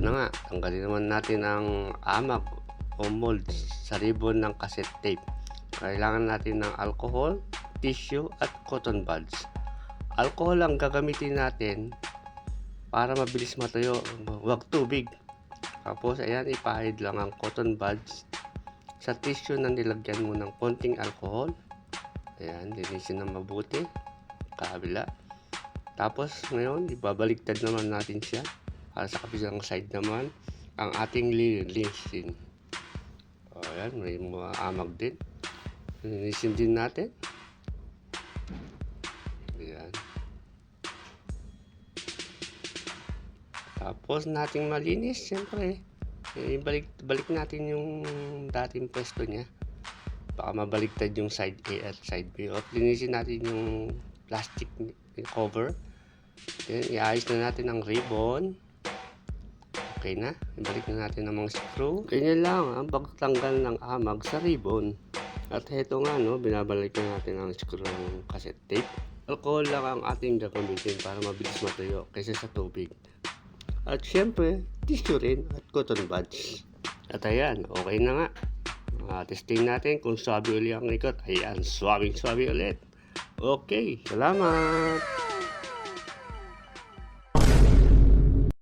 ito na nga, tanggalin naman natin ang amag o mold sa ribbon ng cassette tape. Kailangan natin ng alcohol, tissue at cotton buds. Alcohol ang gagamitin natin para mabilis matuyo. Huwag tubig. Tapos ayan, ipahid lang ang cotton buds sa tissue na nilagyan mo ng konting alcohol. Ayan, linisin na mabuti. Kabila. Tapos ngayon, ibabaliktad naman natin siya para sa kabilang side naman ang ating linisin. O, ayan, may mga amag din. Linisin din natin. Ayan. Tapos nating malinis, siyempre. Eh, balik, balik natin yung dating pwesto niya. Baka mabaliktad yung side A at side B. O, linisin natin yung plastic cover. Then, iayos na natin ang ribbon. Okay na. Ibalik na natin ang mga screw. Ganyan lang ang pagtanggal ng amag sa ribbon. At heto nga, no, binabalik na natin ang screw ng cassette tape. Alcohol lang ang ating gagamitin para mabilis matuyo kaysa sa tubig. At syempre, tissue rin at cotton buds. At ayan, okay na nga. Uh, testing natin kung swabe uli ang ikot. Ayan, swabing swabe ulit. Okay, salamat!